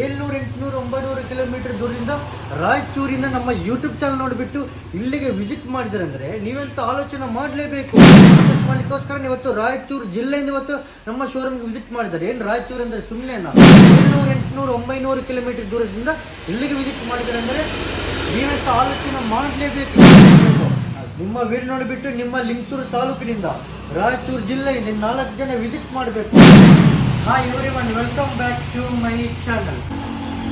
ಏಳ್ನೂರು, ಎಂಟುನೂರು, ಒಂಬೈನೂರು ಕಿಲೋಮೀಟರ್ ದೂರದಿಂದ ರಾಯಚೂರಿನ ನಮ್ಮ ಯೂಟ್ಯೂಬ್ ಚಾನಲ್ ನೋಡಿಬಿಟ್ಟು ಇಲ್ಲಿಗೆ ವಿಸಿಟ್ ಮಾಡಿದ್ದಾರೆ ಅಂದರೆ ನೀವಂತ ಆಲೋಚನೆ ಮಾಡಲೇಬೇಕು? ಮಾಡಲಿಕ್ಕೋಸ್ಕರ ಇವತ್ತು ರಾಯಚೂರು ಜಿಲ್ಲೆಯಿಂದ ಇವತ್ತು ನಮ್ಮ ಶೋರೂಮ್ಗೆ ವಿಸಿಟ್ ಮಾಡಿದ್ದಾರೆ. ಏನು ರಾಯಚೂರು ಅಂದರೆ ಸುಮ್ಮನೆ ಏಳ್ನೂರು, ಎಂಟುನೂರು, ಒಂಬೈನೂರು ಕಿಲೋಮೀಟರ್ ದೂರದಿಂದ ಇಲ್ಲಿಗೆ ವಿಸಿಟ್ ಮಾಡಿದ್ದಾರೆ ಅಂದರೆ ನೀವಂತ ಆಲೋಚನೆ ಮಾಡಲೇಬೇಕು? ನಿಮ್ಮ ವೀಡಿಯೋ ನೋಡಿಬಿಟ್ಟು ನಿಮ್ಮ ಲಿಂಗಸೂರು ತಾಲೂಕಿನಿಂದ ರಾಯಚೂರು ಜಿಲ್ಲೆಯಿಂದ ನಾಲ್ಕು ಜನ ವಿಸಿಟ್ ಮಾಡಬೇಕು. Hi everyone welcome back to my channel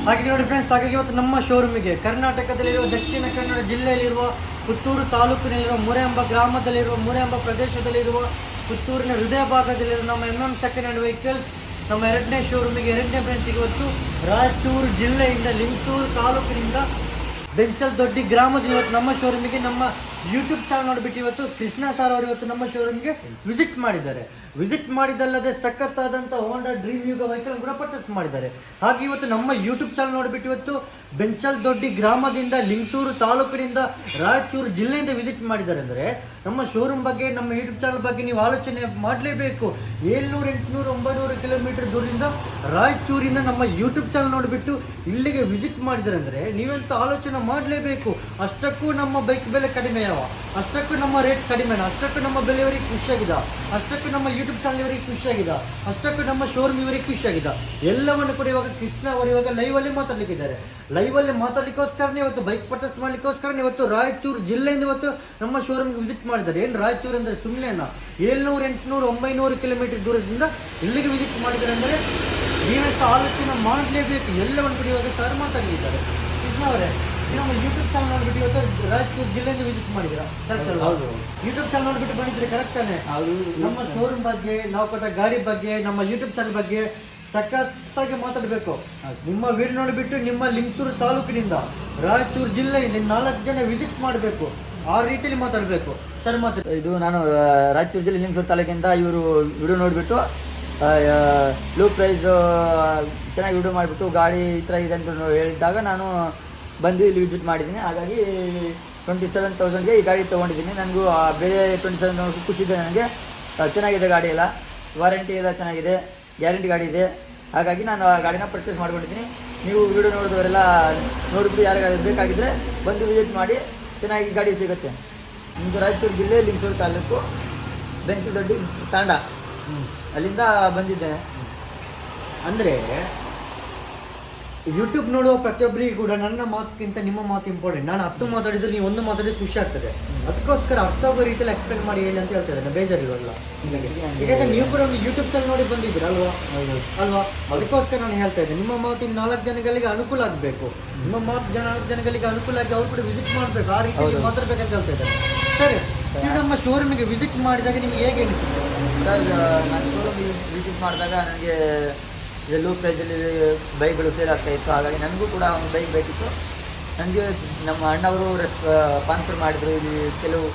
ಹಾಗೆ ನೋಡಿ ಫ್ರೆಂಡ್ಸ್ ಹಾಗಾಗಿ ಇವತ್ತು ನಮ್ಮ ಶೋರೂಮಿಗೆ ಕರ್ನಾಟಕದಲ್ಲಿರುವ, ದಕ್ಷಿಣ ಕನ್ನಡ ಜಿಲ್ಲೆಯಲ್ಲಿರುವ, ಪುತ್ತೂರು ತಾಲೂಕಿನಲ್ಲಿರುವ ಮುರೆಂಬ ಗ್ರಾಮದಲ್ಲಿರುವ ಮುರೆಂಬ ಪ್ರದೇಶದಲ್ಲಿರುವ, ಪುತ್ತೂರಿನ ಹೃದಯ ಭಾಗದಲ್ಲಿರುವ ನಮ್ಮ M M second hand vehicles ನಮ್ಮ ಎರಡನೇ ಶೋರೂಮಿಗೆ ಎರಡನೇ ಬ್ರಾಂಚಿಗೆ ಇವತ್ತು ರಾಯಚೂರು ಜಿಲ್ಲೆಯಿಂದ ಲಿಂಗೂರು ತಾಲೂಕಿನಿಂದ ಬೆಂಚಲ್ ದೊಡ್ಡಿ ಗ್ರಾಮದಲ್ಲಿ ಇವತ್ತು ನಮ್ಮ ಶೋರೂಮಿಗೆ ನಮ್ಮ ಯೂಟ್ಯೂಬ್ ಚಾನಲ್ ನೋಡಿಬಿಟ್ಟು ಇವತ್ತು ಕೃಷ್ಣ ಸರ್ ಅವರು ಇವತ್ತು ನಮ್ಮ ಶೋರೂಮ್ಗೆ ವಿಸಿಟ್ ಮಾಡಿದ್ದಾರೆ. ವಿಸಿಟ್ ಮಾಡಿದಲ್ಲದೆ ಸಖತ್ತಾದಂಥ ಹೋಂಡಾ ಡ್ರೀಮ್ ಯುಗ ವೆಹಿಕಲ್ ಕೂಡ ಪರ್ಚೇಸ್ ಮಾಡಿದ್ದಾರೆ. ಹಾಗೆ ಇವತ್ತು ನಮ್ಮ ಯೂಟ್ಯೂಬ್ ಚಾನಲ್ ನೋಡಿಬಿಟ್ಟು ಇವತ್ತು ಬೆಂಚಲ್ ದೊಡ್ಡಿ ಗ್ರಾಮದಿಂದ ಲಿಂಗಸೂರು ತಾಲೂಕಿನಿಂದ ರಾಯಚೂರು ಜಿಲ್ಲೆಯಿಂದ ವಿಸಿಟ್ ಮಾಡಿದ್ದಾರೆ ಅಂದರೆ ನಮ್ಮ ಶೋರೂಮ್ ಬಗ್ಗೆ, ನಮ್ಮ ಯೂಟ್ಯೂಬ್ ಚಾನಲ್ ಬಗ್ಗೆ ನೀವು ಆಲೋಚನೆ ಮಾಡಲೇಬೇಕು. ಏಳ್ನೂರು, ಎಂಟುನೂರು, ಒಂಬೈನೂರು ಕಿಲೋಮೀಟರ್ ದೂರದಿಂದ ರಾಯಚೂರಿಂದ ನಮ್ಮ ಯೂಟ್ಯೂಬ್ ಚಾನಲ್ ನೋಡಿಬಿಟ್ಟು ಇಲ್ಲಿಗೆ ವಿಸಿಟ್ ಮಾಡಿದ್ದಾರೆ ಅಂದರೆ ನೀವೆಂತ ಆಲೋಚನೆ ಮಾಡಲೇಬೇಕು. ಅಷ್ಟಕ್ಕೂ ನಮ್ಮ ಬೈಕ್ ಬೆಲೆ ಕಡಿಮೆ ಯಾವ ಅಷ್ಟಕ್ಕೂ ನಮ್ಮ ರೇಟ್ ಕಡಿಮೆ. ಅಷ್ಟಕ್ಕೂ ನಮ್ಮ ಬೆಲೆಯವರಿಗೆ ಖುಷಿಯಾಗಿದೆ. ಅಷ್ಟಕ್ಕೂ ನಮ್ಮ ಯೂಟ್ಯೂಬ್ ಚಾನಲ್ ಇವರಿಗೆ ಖುಷಿಯಾಗಿದೆ. ಅಷ್ಟಕ್ಕೂ ನಮ್ಮ ಶೋರೂಮ್ ಇವರಿಗೆ ಖುಷಿಯಾಗಿದೆ. ಎಲ್ಲವನ್ನು ಕೂಡ ಇವಾಗ ಕೃಷ್ಣ ಅವರು ಇವಾಗ ಲೈವಲ್ಲಿ ಮಾತಾಡ್ಲಿಕ್ಕಿದ್ದಾರೆ. ಲೈವಲ್ಲಿ ಮಾತಾಡ್ಲಿಕ್ಕೋಸ್ಕರನೇ ಇವತ್ತು ಬೈಕ್ ಪರ್ಚೇಸ್ ಮಾಡ್ಲಿಕ್ಕೋಸ್ಕರ ಇವತ್ತು ರಾಯಚೂರು ಜಿಲ್ಲೆಯಿಂದ ಇವತ್ತು ನಮ್ಮ ಶೋರೂಮ್ಗೆ ವಿಸಿಟ್ ಮಾಡಿದ್ದಾರೆ. ಏನು ರಾಯಚೂರು ಅಂದರೆ ಸುಮ್ಮನೆನಾ ಏಳ್ನೂರು, ಎಂಟುನೂರು, ಒಂಬೈನೂರು ಕಿಲೋಮೀಟರ್ ದೂರದಿಂದ ಇಲ್ಲಿಗೆ ವಿಸಿಟ್ ಮಾಡಿದ್ದಾರೆ ಅಂದರೆ ನೀವೆಷ್ಟು ಆಲೋಚನೆ ಮಾಡಲೇಬೇಕು. ಎಲ್ಲವನ್ನು ಕೂಡ ಇವಾಗ ಸರ್ ಮಾತಾಡಲಿದ್ದಾರೆ ಕೃಷ್ಣ ಅವರೇ ನಮ್ಮ ಯೂಟ್ಯೂಬ್ ಚಾನಲ್ ನೋಡ್ಬಿಟ್ಟು ಇವತ್ತು ರಾಯಚೂರು ಜಿಲ್ಲೆಯಿಂದ ವಿಸಿಟ್ ಮಾಡಿದ್ರ ಹೌದು. ಯೂಟ್ಯೂಬ್ ಚಾನಲ್ ನೋಡ್ಬಿಟ್ಟು ಬಂದಿದ್ರೆ ಕರೆಕ್ಟ್ ತಾನೆ? ನಮ್ಮ ಶೋರೂಮ್ ಬಗ್ಗೆ ನಾವು ಕೊಟ್ಟ ಗಾಡಿ ಬಗ್ಗೆ ನಮ್ಮ ಯೂಟ್ಯೂಬ್ ಚಾನಲ್ ಬಗ್ಗೆ ಸಖತ್ತಾಗಿ ಮಾತಾಡಬೇಕು. ನಿಮ್ಮ ವಿಡಿಯೋ ನೋಡಿಬಿಟ್ಟು ನಿಮ್ಮ ಲಿಂಗಸೂರು ತಾಲೂಕಿನಿಂದ ರಾಯಚೂರು ಜಿಲ್ಲೆಯಿಂದ ನಾಲ್ಕು ಜನ ವಿಸಿಟ್ ಮಾಡಬೇಕು. ಆ ರೀತಿಯಲ್ಲಿ ಮಾತಾಡಬೇಕು. ಸರ್ ಮಾತು ಇದು ನಾನು ರಾಯಚೂರು ಜಿಲ್ಲೆ ನಿಮ್ಸೂರು ತಾಲೂಕಿಂದ ಇವರು ವಿಡಿಯೋ ನೋಡಿಬಿಟ್ಟು ಲೋ ಪ್ರೈಸ್ ಚೆನ್ನಾಗಿ ವಿಡಿಯೋ ಮಾಡಿಬಿಟ್ಟು ಗಾಡಿ ಈ ಥರ ಇದೆ ಅಂತ ಹೇಳಿದಾಗ ನಾನು ಬಂದು ಇಲ್ಲಿ ವಿಸಿಟ್ ಮಾಡಿದ್ದೀನಿ. ಹಾಗಾಗಿ ಟ್ವೆಂಟಿ ಸೆವೆನ್ ತೌಸಂಡ್ಗೆ ಈ ಗಾಡಿ ತೊಗೊಂಡಿದ್ದೀನಿ. ನನಗೂ ಬೇರೆ ಟ್ವೆಂಟಿ ಸೆವೆನ್ ತೌಸಂಡ್ ಖುಷಿ ಇದೆ ನನಗೆ. ಚೆನ್ನಾಗಿದೆ ಗಾಡಿ ಎಲ್ಲ. ವಾರಂಟಿ ಎಲ್ಲ ಚೆನ್ನಾಗಿದೆ. ಗ್ಯಾರಂಟಿ ಗಾಡಿ ಇದೆ. ಹಾಗಾಗಿ ನಾನು ಆ ಗಾಡಿನ ಪರ್ಚೇಸ್ ಮಾಡ್ಕೊಂಡಿದ್ದೀನಿ. ನೀವು ವಿಡಿಯೋ ನೋಡಿದವರೆಲ್ಲ ನೋಡಿಬಿಟ್ಟು ಯಾರಿಗಾದ್ರು ಬೇಕಾಗಿದ್ದರೆ ಬಂದು ವಿಸಿಟ್ ಮಾಡಿ, ಚೆನ್ನಾಗಿ ಗಾಡಿ ಸಿಗುತ್ತೆ. ನಿಮ್ಮದು ರಾಯಚೂರು ಜಿಲ್ಲೆ, ಲಿಂಗಸೂರು ತಾಲೂಕು ಬೆಂಚದೊಡ್ಡಿ ತಾಂಡ. ಅಲ್ಲಿಂದ ಬಂದಿದ್ದೆ ಅಂದರೆ ಯೂಟ್ಯೂಬ್ ನೋಡುವ ಪ್ರತಿಯೊಬ್ಬರಿಗೂ ಕೂಡ ನನ್ನ ಮಾತಕ್ಕಿಂತ ನಿಮ್ಮ ಮಾತು ಇಂಪಾರ್ಟೆಂಟ್ ನಾನು ಹತ್ತು ಮಾತಾಡಿದ್ರೆ ನೀವು ಒಂದು ಮಾತಾಡಿದ್ರೆ ಖುಷಿ ಆಗ್ತದೆ. ಅದಕ್ಕೋಸ್ಕರ ಅರ್ಥ ಆಗೋ ರೀತಿಯಲ್ಲಿ ಎಕ್ಸ್ಪ್ಲೇನ್ ಮಾಡಿ ಹೇಳಿ ಅಂತ ಹೇಳ್ತಾರೆ ನಾನು ಬೇಜಾರಿರಲ್ಲ ಯಾಕಂದ್ರೆ ನೀವು ಕೂಡ ಒಂದು ಯೂಟ್ಯೂಬ್ ಚಾನಲ್ ನೋಡಿ ಬಂದಿದ್ದೀರ ಅಲ್ವಾ? ಅಲ್ವಾ? ಅದಕ್ಕೋಸ್ಕರ ನಾನು ಹೇಳ್ತಾ ಇದ್ದೆ ನಿಮ್ಮ ಮಾತಿನ ನಾಲ್ಕು ಜನಗಳಿಗೆ ಅನುಕೂಲ ಆಗಬೇಕು. ನಿಮ್ಮ ಮಾತು ಜನ ನಾಲ್ಕು ಜನಗಳಿಗೆ ಅನುಕೂಲ ಆಗಿ ಅವ್ರು ಕೂಡ ವಿಸಿಟ್ ಮಾಡಬೇಕು. ಆ ರೀತಿ ಹೌದು. ಮಾತಾಡ್ಬೇಕಂತ ಹೇಳ್ತಾ ಇದ್ದಾರೆ ಸರಿ. ನೀವು ನಮ್ಮ ಶೋರೂಮಿಗೆ ವಿಸಿಟ್ ಮಾಡಿದಾಗ ನಿಮ್ಗೆ ಹೇಗೆ ಅನಿಸುತ್ತೆ? ಸರ್ ನಾನು ಶೋರೂಮಿಗೆ ವಿಸಿಟ್ ಮಾಡಿದಾಗ ನನಗೆ ಲೋ ಪ್ರೈಸಲ್ಲಿ ಬೈಕ್ಗಳು ಸೇಲ್ ಆಗ್ತಾ ಇತ್ತು ಹಾಗಾಗಿ ನನಗೂ ಕೂಡ ಒಂದು ಬೈಕ್ ಬೇಕಿತ್ತು ನನಗೆ ನಮ್ಮ ಅಣ್ಣವರು ರೆಸ್ ಸ್ಪಾನ್ಸರ್ ಮಾಡಿದರು ಇಲ್ಲಿ ಕೆಲವು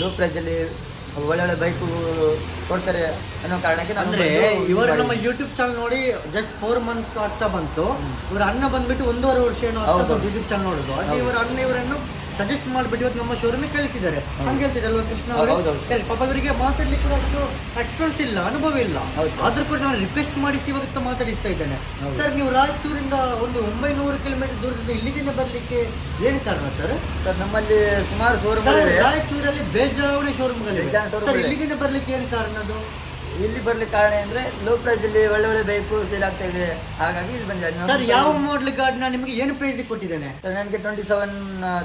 ಲೋ ಪ್ರೈಸಲ್ಲಿ ಒಳ್ಳೊಳ್ಳೆ ಬೈಕು ಕೊಡ್ತಾರೆ ಅನ್ನೋ ಕಾರಣಕ್ಕೆ ಅಂದ್ರೆ ಇವರು ನಮ್ಮ. ಯೂಟ್ಯೂಬ್ ಚಾನಲ್ ನೋಡಿ ಜಸ್ಟ್ ಫೋರ್ ಮಂತ್ಸ್ ಆಗ್ತಾ ಬಂತು ಇವರ ಅಣ್ಣ ಬಂದ್ಬಿಟ್ಟು ಒಂದೂವರೆ ವರ್ಷ ಏನೋ. ಯೂಟ್ಯೂಬ್ ಚಾನಲ್ ನೋಡುದು ಅದೇ. ಇವರ ಅಣ್ಣ ಇವರನ್ನು ಸಜೆಸ್ಟ್ ಮಾಡ್ಬಿಟ್ಟು ಇವತ್ತು ನಮ್ಮ ಶೋರೂಮ್ ಕಳಿಸಿದ್ದಾರೆ. ಹಂಗೆ ಹೇಳ್ತಿದ್ದಲ್ವಾ ಕೃಷ್ಣ ಅವರು? ಪಾಪ ಅವರಿಗೆ ಮಾತಾಡ್ಲಿಕ್ಕೆ ಕೂಡ ಅಷ್ಟು ಎಕ್ಸ್ಪೀರಿಯನ್ಸ್ ಇಲ್ಲ ಅನುಭವ ಇಲ್ಲ. ಆದ್ರೂ ಕೂಡ ನಾನು ರಿಕ್ವೆಸ್ಟ್ ಮಾಡಿಸಿ ಇವತ್ತು ಮಾತಾಡಿಸ್ತಾ ಇದ್ದೇನೆ. ಸರ್ ನೀವು ರಾಯಚೂರಿಂದ ಒಂದು ಒಂಬೈನೂರು ಕಿಲೋಮೀಟರ್ ದೂರದಿಂದ ಇಲ್ಲಿಗೆ ಬರ್ಲಿಕ್ಕೆ ಏನು ಕಾರಣ ಸರ್ ಸರ್ ನಮ್ಮಲ್ಲಿ ಸುಮಾರು ಶೋರೂಮ್ ರಾಯಚೂರಲ್ಲಿ ಬೇಜಾವಣೆ ಶೋರೂಮ್ ಸರ್. ಇಲ್ಲಿಂದ ಬರ್ಲಿಕ್ಕೆ ಏನು ಕಾರಣ ಅದು? ಇಲ್ಲಿ ಬರ್ಲಿಕ್ಕೆ ಕಾರಣ ಅಂದ್ರೆ ಲೋ ಪ್ರೈಸ್ ಅಲ್ಲಿ ಒಳ್ಳೆ ಒಳ್ಳೆ ಬೈಕು ಸೇಲ್ ಆಗ್ತಾ ಇದೆ. ಹಾಗಾಗಿ ಇಲ್ಲಿ ಬಂದೆ ಸರ್ ಯಾವ ಗಾಡಿ ನಾನು ನಿಮಗೆ ಏನು ಪ್ರೈಸ್ ಕೊಟ್ಟಿದ್ದೇನೆ? ಸರ್ ನನಗೆ ಟ್ವೆಂಟಿ ಸೆವೆನ್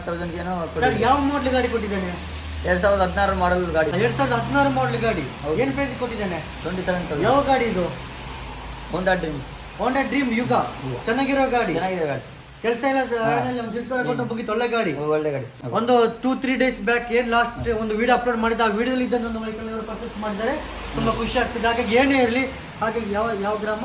ತೌಸಂಡ್ ಏನೋ ಸರ್ ಯಾವ ಮಾಡ್ಲ್ ಗಾಡಿ ಕೊಟ್ಟಿದ್ದೇನೆ? ಎರಡ್ ಸಾವಿರದ ಹದಿನಾರು ಮಾಡಲ್ ಗಾಡಿ. ಎರಡ್ ಸಾವಿರದ ಹದಿನಾರು ಮಾಡ್ಲ್ ಗಾಡಿ. ಏನು ಪ್ರೈಸ್ ಕೊಟ್ಟಿದ್ದೇನೆ? ಟ್ವೆಂಟಿ ಸೆವೆನ್ ತೌಸಂಡ್ ಯಾವ ಗಾಡಿ ಇದು? ಹೋಂಡಾ ಡ್ರೀಮ್ ಹೋಂಡಾ ಡ್ರೀಮ್ ಯುಗ ಚೆನ್ನಾಗಿರೋ ಗಾಡಿ. ಚೆನ್ನಾಗಿದೆ ಗಾಡಿ. ಕೆಲಸ ಇಲ್ಲ ಒಂದು ಒಳ್ಳೆ ಗಾಡಿ. ಒಳ್ಳೆ ಗಾಡಿ. ಒಂದು ಟೂ ತ್ರೀ ಡೇಸ್ ಬ್ಯಾಕ್ ಏನ್ ಲಾಸ್ಟ್ ಒಂದು ವಿಡಿಯೋ ಅಪ್ಲೋಡ್ ಮಾಡಿದ ಆ ವಿಡಿಯೋದಲ್ಲಿ ಒಂದು ಅವರು ಪರ್ಚೇಸ್ ಮಾಡಿದರೆ ತುಂಬಾ ಖುಷಿ ಆಗ್ತದೆ. ಹಾಗಾಗಿ ಏನೇ ಇರಲಿ ಹಾಗೆ ಯಾವ ಯಾವ ಗ್ರಾಮ?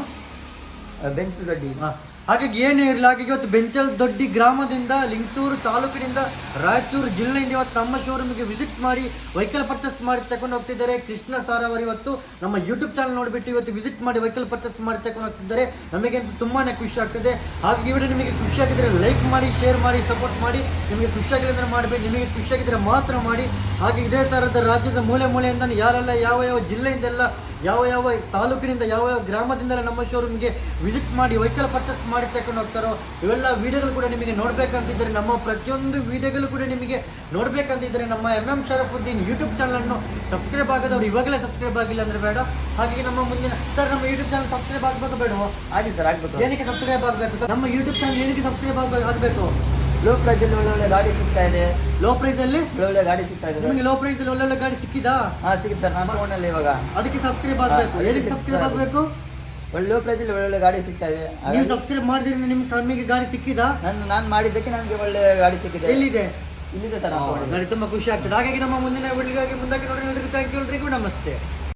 ಬೆಂಚ್ ಗಡ್ಡಿ. ಹಾ. ಹಾಗಾಗಿ ಏನೇ ಇರಲಿಲ್ಲ ಹಾಗಾಗಿ ಇವತ್ತು ಬೆಂಚಲ್ ದೊಡ್ಡಿ ಗ್ರಾಮದಿಂದ ಲಿಂಗಸೂರು ತಾಲೂಕಿನಿಂದ ರಾಯಚೂರು ಜಿಲ್ಲೆಯಿಂದ ಇವತ್ತು ನಮ್ಮ ಶೋರೂಮಿಗೆ ವಿಸಿಟ್ ಮಾಡಿ ವೆಹಿಕಲ್ ಪರ್ಚೇಸ್ ಮಾಡಿ ತಗೊಂಡು ಹೋಗ್ತಿದ್ದಾರೆ. ಕೃಷ್ಣ ಸಾರ್ ಅವರು ಇವತ್ತು ನಮ್ಮ ಯೂಟ್ಯೂಬ್ ಚಾನಲ್ ನೋಡಿಬಿಟ್ಟು ಇವತ್ತು ವಿಸಿಟ್ ಮಾಡಿ ವೆಹಿಕಲ್ ಪರ್ಚೇಸ್ ಮಾಡಿ ತಗೊಂಡು ಹೋಗ್ತಿದ್ದಾರೆ. ನಮಗೆ ತುಂಬಾ ಖುಷಿ ಆಗ್ತದೆ. ಹಾಗೆ ಈ ವಿಡಿಯೋ ನಿಮಗೆ ಖುಷಿ ಲೈಕ್ ಮಾಡಿ ಶೇರ್ ಮಾಡಿ ಸಪೋರ್ಟ್ ಮಾಡಿ. ನಿಮಗೆ ಖುಷಿ ಆಗಿಲ್ಲ ಅಂದ್ರೆ ಮಾಡಬೇಕು ನಿಮಗೆ ಖುಷಿ ಆಗಿದ್ರೆ ಮಾತ್ರ ಮಾಡಿ. ಹಾಗೆ ಇದೇ ಥರದ ರಾಜ್ಯದ ಮೂಲೆ ಮೂಲೆಯಿಂದ ಯಾರೆಲ್ಲ ಯಾವ ಯಾವ ಜಿಲ್ಲೆಯಿಂದೆಲ್ಲ ಯಾವ ಯಾವ ತಾಲೂಕಿನಿಂದ ಯಾವ ಯಾವ ಗ್ರಾಮದಿಂದಲೇ ನಮ್ಮ ಶೋರೂಮ್ಗೆ ವಿಸಿಟ್ ಮಾಡಿ ವೆಹಿಕಲ್ ಪರ್ಚೇಸ್ ಮಾಡಿ ತಗೊಂಡು ಹೋಗ್ತಾರೋ ಇವೆಲ್ಲ ವಿಡಿಯೋಗಳು ಕೂಡ ನಿಮಗೆ ನೋಡಬೇಕಂತಿದ್ದರೆ ನಮ್ಮ ಪ್ರತಿಯೊಂದು ವಿಡಿಯೋಗಳು ಕೂಡ ನಿಮಗೆ ನೋಡಬೇಕಂತಿದ್ದರೆ ನಮ್ಮ ಎಂ ಎಂ ಶರಫುದ್ದೀನ್ ಯೂಟ್ಯೂಬ್ ಚಾನಲನ್ನು ಸಬ್ಸ್ಕ್ರೈಬ್ ಆಗೋದವ್ರು ಇವಾಗಲೇ ಸಬ್ಸ್ಕ್ರೈಬ್ ಆಗಿಲ್ಲ ಅಂದರೆ ಬೇಡ. ಹಾಗೆ ನಮ್ಮ ಮುಂದಿನ ಸರ್ ನಮ್ಮ ಯೂಟ್ಯೂಬ್ ಚಾನಲ್ ಸಬ್ಸ್ಕ್ರೈಬ್ ಆಗಬೇಕು ಬೇಡವೋ? ಆಗಿ ಸರ್ ಆಗಬೇಕು. ಏನಕ್ಕೆ ಸಬ್ಸ್ಕ್ರೈಬ್ ಆಗಬೇಕು ಸರ್ ನಮ್ಮ ಯೂಟ್ಯೂಬ್ ಚಾನಲ್ ಏನಕ್ಕೆ ಸಬ್ಸ್ಕ್ರೈಬ್ ಆಗಬೇಕು ಆಗಬೇಕು? ಲೋ ಪ್ರೈಸಲ್ಲಿ ಒಳ್ಳೊಳ್ಳೆ ಗಾಡಿ ಸಿಗ್ತಾ ಇದೆ. ಲೋ ಪ್ರೈಸ್ ಅಲ್ಲಿ ಒಳ್ಳೆ ಒಳ್ಳೆ ಗಾಡಿ ಸಿಗ್ತಾ ಇದೆ. ನಿಮಗೆ ಲೋ ಪ್ರೈಸ್ ಅಲ್ಲಿ ಒಳ್ಳೊಳ್ಳೆ ಗಾಡಿ ಸಿಕ್ಕಿದಾ? ಹಾ ಸಿಗುತ್ತೆ. ನಮ್ಮ ಅಲ್ಲಿ ಇವಾಗ. ಅದಕ್ಕೆ ಸಬ್ಸ್ಕ್ರೈಬ್ ಆಗಬೇಕು. ಎಲ್ಲಿ ಸಬ್ಸ್ಕ್ರೈಬ್ ಆಗಬೇಕು? ಒಳ್ಳೆ ಲೋ ಪ್ರೈಸ್ ಅಲ್ಲಿ ಒಳ್ಳೊಳ್ಳೆ ಗಾಡಿ ಸಿಗ್ತಾ ಇದೆ. ನೀವು ಸಬ್ಸ್ಕ್ರೈಬ್ ಮಾಡಿದ್ರಿಂದ ನಿಮ್ಗೆ ಕಮ್ಮಿಗೆ ಗಾಡಿ ಸಿಕ್ಕಿದಾ? ನಾನು ನಾನು ಮಾಡಿದ್ದಕ್ಕೆ ನನಗೆ ಒಳ್ಳೆ ಗಾಡಿ ಸಿಕ್ಕಿದೆ. ಎಲ್ಲಿದೆ? ಇಲ್ಲಿದೆ ಸರ್ ಗಾಡಿ ತುಂಬಾ ಖುಷಿ ಆಗ್ತದೆ. ಹಾಗಾಗಿ ನಮ್ಮ ಮುಂದಿನ ವಿಡಿಯೋಗಾಗಿ ಮುಂದಾಗಿ ನೋಡಿ ಎಲ್ಲರಿಗೂ ಥ್ಯಾಂಕ್ ಯು ಎಲ್ರಿಗೂ ನಮಸ್ತೆ.